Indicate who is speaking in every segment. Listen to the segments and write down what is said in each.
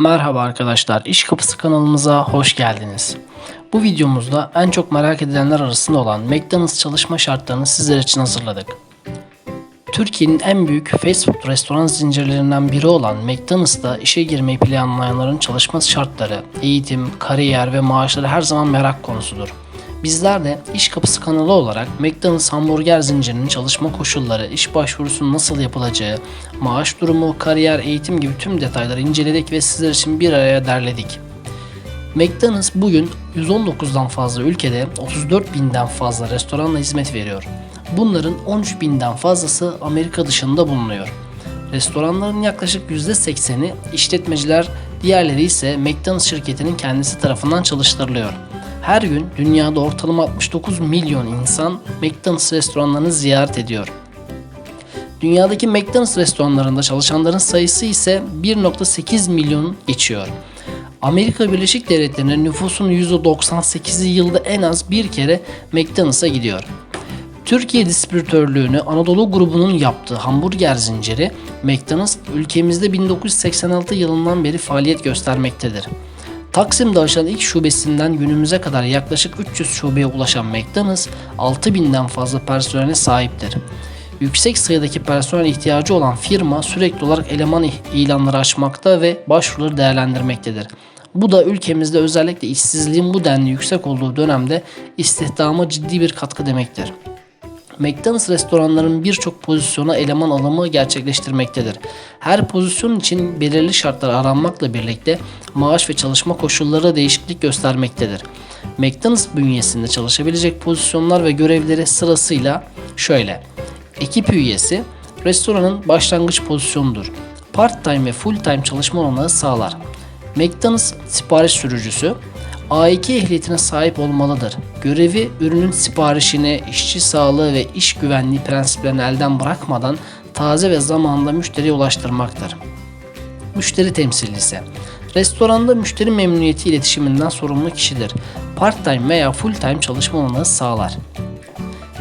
Speaker 1: Merhaba arkadaşlar, İş Kapısı kanalımıza hoş geldiniz. Bu videomuzda en çok merak edilenler arasında olan McDonald's çalışma şartlarını sizler için hazırladık. Türkiye'nin en büyük fast food restoran zincirlerinden biri olan McDonald's'ta işe girmeyi planlayanların çalışma şartları, eğitim, kariyer ve maaşları her zaman merak konusudur. Bizler de İş Kapısı kanalı olarak McDonald's hamburger zincirinin çalışma koşulları, iş başvurusunun nasıl yapılacağı, maaş durumu, kariyer, eğitim gibi tüm detayları inceledik ve sizler için bir araya derledik. McDonald's bugün 119'dan fazla ülkede 34 binden fazla restoranla hizmet veriyor. Bunların 13 binden fazlası Amerika dışında bulunuyor. Restoranların yaklaşık %80'i işletmeciler, diğerleri ise McDonald's şirketinin kendisi tarafından çalıştırılıyor. Her gün dünyada ortalama 69 milyon insan McDonald's restoranlarını ziyaret ediyor. Dünyadaki McDonald's restoranlarında çalışanların sayısı ise 1.8 milyon geçiyor. Amerika Birleşik Devletleri'nin nüfusunun %98'i yılda en az bir kere McDonald's'a gidiyor. Türkiye distribütörlüğünü Anadolu grubunun yaptığı hamburger zinciri McDonald's ülkemizde 1986 yılından beri faaliyet göstermektedir. Taksim'de açılan ilk şubesinden günümüze kadar yaklaşık 300 şubeye ulaşan McDonald's 6000'den fazla personele sahiptir. Yüksek sayıdaki personel ihtiyacı olan firma sürekli olarak eleman ilanları açmakta ve başvuruları değerlendirmektedir. Bu da ülkemizde özellikle işsizliğin bu denli yüksek olduğu dönemde istihdama ciddi bir katkı demektir. McDonald's restoranların birçok pozisyona eleman alımı gerçekleştirmektedir. Her pozisyon için belirli şartlar aranmakla birlikte maaş ve çalışma koşulları değişiklik göstermektedir. McDonald's bünyesinde çalışabilecek pozisyonlar ve görevleri sırasıyla şöyle. Ekip üyesi restoranın başlangıç pozisyonudur. Part-time ve full-time çalışma olanağı sağlar. McDonald's sipariş sürücüsü A2 ehliyetine sahip olmalıdır. Görevi ürünün siparişini, işçi sağlığı ve iş güvenliği prensiplerini elden bırakmadan taze ve zamanında müşteriye ulaştırmaktır. Müşteri temsilcisi Restoranda müşteri memnuniyeti iletişiminden sorumlu kişidir. Part-time veya full-time çalışma olanağı sağlar.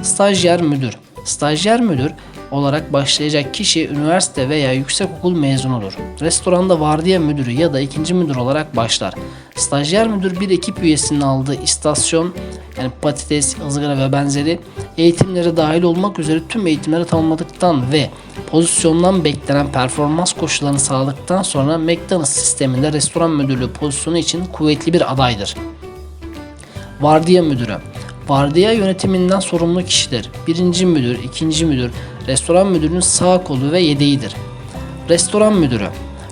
Speaker 1: Stajyer müdür Stajyer müdür olarak başlayacak kişi üniversite veya yüksekokul mezunudur. Restoranda vardiya müdürü ya da ikinci müdür olarak başlar. Stajyer müdür bir ekip üyesinin aldığı istasyon yani patates, ızgara ve benzeri eğitimlere dahil olmak üzere tüm eğitimleri tamamladıktan ve pozisyondan beklenen performans koşullarını sağladıktan sonra McDonald's sisteminde restoran müdürlüğü pozisyonu için kuvvetli bir adaydır. Vardiya müdürü Vardiya yönetiminden sorumlu kişidir. Birinci müdür, ikinci müdür, restoran müdürünün sağ kolu ve yedeğidir. Restoran müdürü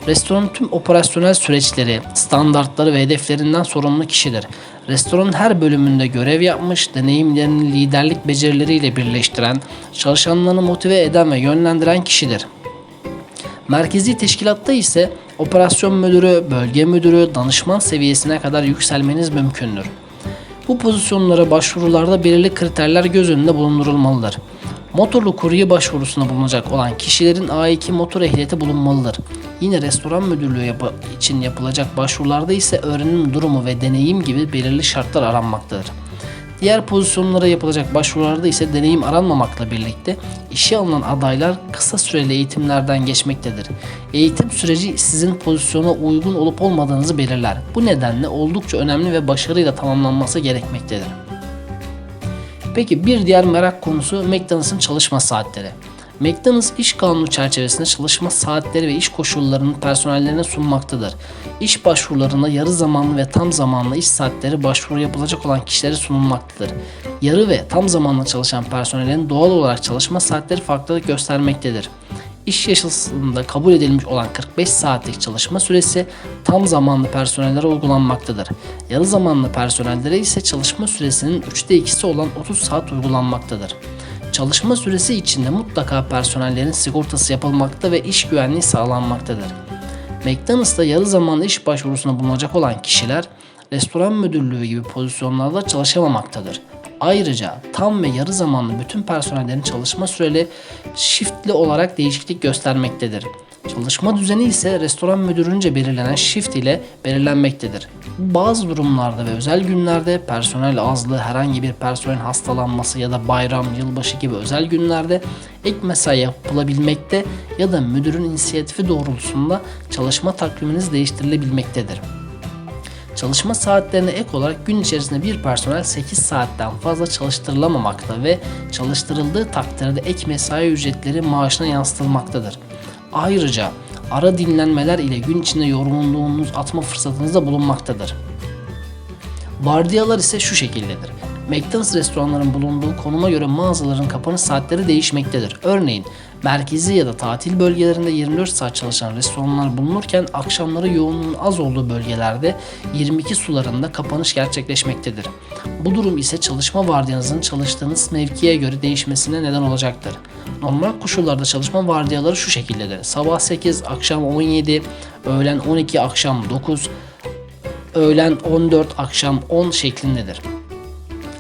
Speaker 1: Restoranın tüm operasyonel süreçleri, standartları ve hedeflerinden sorumlu kişidir. Restoranın her bölümünde görev yapmış, deneyimlerini liderlik becerileriyle birleştiren, çalışanlarını motive eden ve yönlendiren kişidir. Merkezi teşkilatta ise operasyon müdürü, bölge müdürü, danışman seviyesine kadar yükselmeniz mümkündür. Bu pozisyonlara başvurularda belirli kriterler göz önünde bulundurulmalıdır. Motorlu kurye başvurusuna bulunacak olan kişilerin A2 motor ehliyeti bulunmalıdır. Yine restoran müdürlüğü yapı için yapılacak başvurularda ise öğrenim durumu ve deneyim gibi belirli şartlar aranmaktadır. Diğer pozisyonlara yapılacak başvurularda ise deneyim aranmamakla birlikte işe alınan adaylar kısa süreli eğitimlerden geçmektedir. Eğitim süreci sizin pozisyona uygun olup olmadığınızı belirler. Bu nedenle oldukça önemli ve başarıyla tamamlanması gerekmektedir. Peki bir diğer merak konusu McDonald's'ın çalışma saatleri. McDonald's iş kanunu çerçevesinde çalışma saatleri ve iş koşullarını personellerine sunmaktadır. İş başvurularında yarı zamanlı ve tam zamanlı iş saatleri başvuru yapılacak olan kişilere sunulmaktadır. Yarı ve tam zamanlı çalışan personelin doğal olarak çalışma saatleri farklılık göstermektedir. İş yasasında kabul edilmiş olan 45 saatlik çalışma süresi tam zamanlı personellere uygulanmaktadır. Yarı zamanlı personellere ise çalışma süresinin 3'te 2'si olan 30 saat uygulanmaktadır. Çalışma süresi içinde mutlaka personellerin sigortası yapılmakta ve iş güvenliği sağlanmaktadır. McDonald's'ta yarı zamanlı iş başvurusuna bulunacak olan kişiler restoran müdürlüğü gibi pozisyonlarda çalışamamaktadır. Ayrıca tam ve yarı zamanlı bütün personellerin çalışma süreli shiftli olarak değişiklik göstermektedir. Çalışma düzeni ise restoran müdürünce belirlenen shift ile belirlenmektedir. Bazı durumlarda ve özel günlerde personel azlığı, herhangi bir personel hastalanması ya da bayram, yılbaşı gibi özel günlerde ek mesai yapılabilmekte ya da müdürün inisiyatifi doğrultusunda çalışma takviminiz değiştirilebilmektedir. Çalışma saatlerine ek olarak gün içerisinde bir personel 8 saatten fazla çalıştırılamamakta ve çalıştırıldığı takdirde ek mesai ücretleri maaşına yansıtılmaktadır. Ayrıca ara dinlenmeler ile gün içinde yorgunluğunuz atma fırsatınız da bulunmaktadır. Vardiyalar ise şu şekildedir. McDonald's restoranların bulunduğu konuma göre mağazaların kapanış saatleri değişmektedir. Örneğin merkezi ya da tatil bölgelerinde 24 saat çalışan restoranlar bulunurken akşamları yoğunluğun az olduğu bölgelerde 22 sularında kapanış gerçekleşmektedir. Bu durum ise çalışma vardiyanızın çalıştığınız mevkiye göre değişmesine neden olacaktır. Normal koşullarda çalışma vardiyaları şu şekildedir. Sabah 8, akşam 17, öğlen 12, akşam 9, öğlen 14, akşam 10 şeklindedir.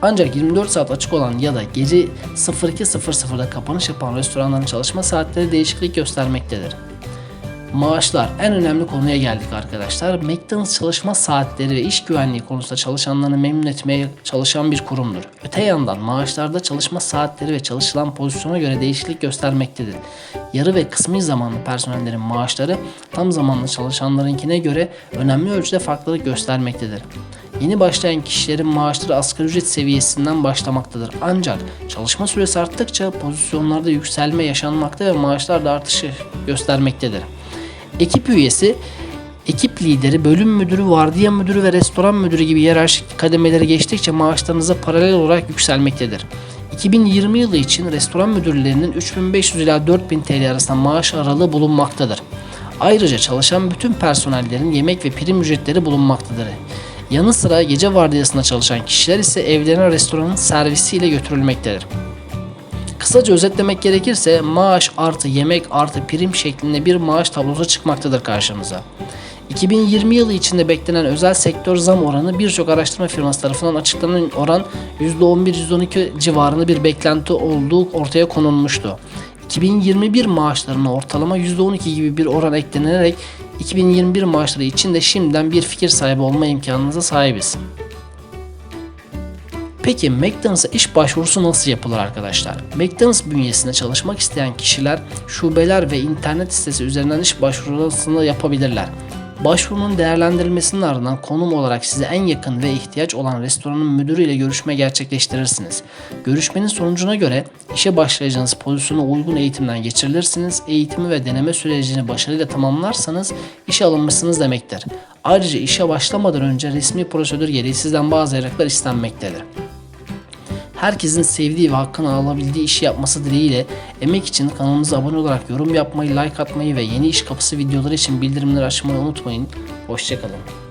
Speaker 1: Ancak 24 saat açık olan ya da gece 02.00'da kapanış yapan restoranların çalışma saatleri değişiklik göstermektedir. Maaşlar en önemli konuya geldik arkadaşlar. McDonald's çalışma saatleri ve iş güvenliği konusunda çalışanlarını memnun etmeye çalışan bir kurumdur. Öte yandan maaşlarda çalışma saatleri ve çalışılan pozisyona göre değişiklik göstermektedir. Yarı ve kısmi zamanlı personellerin maaşları tam zamanlı çalışanlarınkine göre önemli ölçüde farklılık göstermektedir. Yeni başlayan kişilerin maaşları asgari ücret seviyesinden başlamaktadır. Ancak çalışma süresi arttıkça pozisyonlarda yükselme yaşanmakta ve maaşlar da artışı göstermektedir. Ekip üyesi, ekip lideri, bölüm müdürü, vardiya müdürü ve restoran müdürü gibi yerarşik kademeleri geçtikçe maaşlarınıza paralel olarak yükselmektedir. 2020 yılı için restoran müdürlerinin 3500 ila 4000 TL arasında maaş aralığı bulunmaktadır. Ayrıca çalışan bütün personellerin yemek ve prim ücretleri bulunmaktadır. Yanı sıra gece vardiyasında çalışan kişiler ise evlerine restoranın servisiyle götürülmektedir. Kısaca özetlemek gerekirse maaş artı yemek artı prim şeklinde bir maaş tablosu çıkmaktadır karşımıza. 2020 yılı içinde beklenen özel sektör zam oranı birçok araştırma firması tarafından açıklanan oran %11-%12 civarında bir beklenti olduğu ortaya konulmuştu. 2021 maaşlarına ortalama %12 gibi bir oran eklenerek 2021 maaşları için de şimdiden bir fikir sahibi olma imkanınıza sahibiz. Peki McDonald's'a iş başvurusu nasıl yapılır arkadaşlar? McDonald's bünyesinde çalışmak isteyen kişiler şubeler ve internet sitesi üzerinden iş başvurusunu yapabilirler. Başvurunun değerlendirilmesinin ardından konum olarak size en yakın ve ihtiyaç olan restoranın müdürüyle görüşme gerçekleştirirsiniz. Görüşmenin sonucuna göre işe başlayacağınız pozisyona uygun eğitimden geçirilirsiniz. Eğitimi ve deneme sürecini başarıyla tamamlarsanız işe alınmışsınız demektir. Ayrıca işe başlamadan önce resmi prosedür gereği sizden bazı evraklar istenmektedir herkesin sevdiği ve hakkını alabildiği işi yapması dileğiyle emek için kanalımıza abone olarak yorum yapmayı, like atmayı ve yeni iş kapısı videoları için bildirimleri açmayı unutmayın. Hoşçakalın.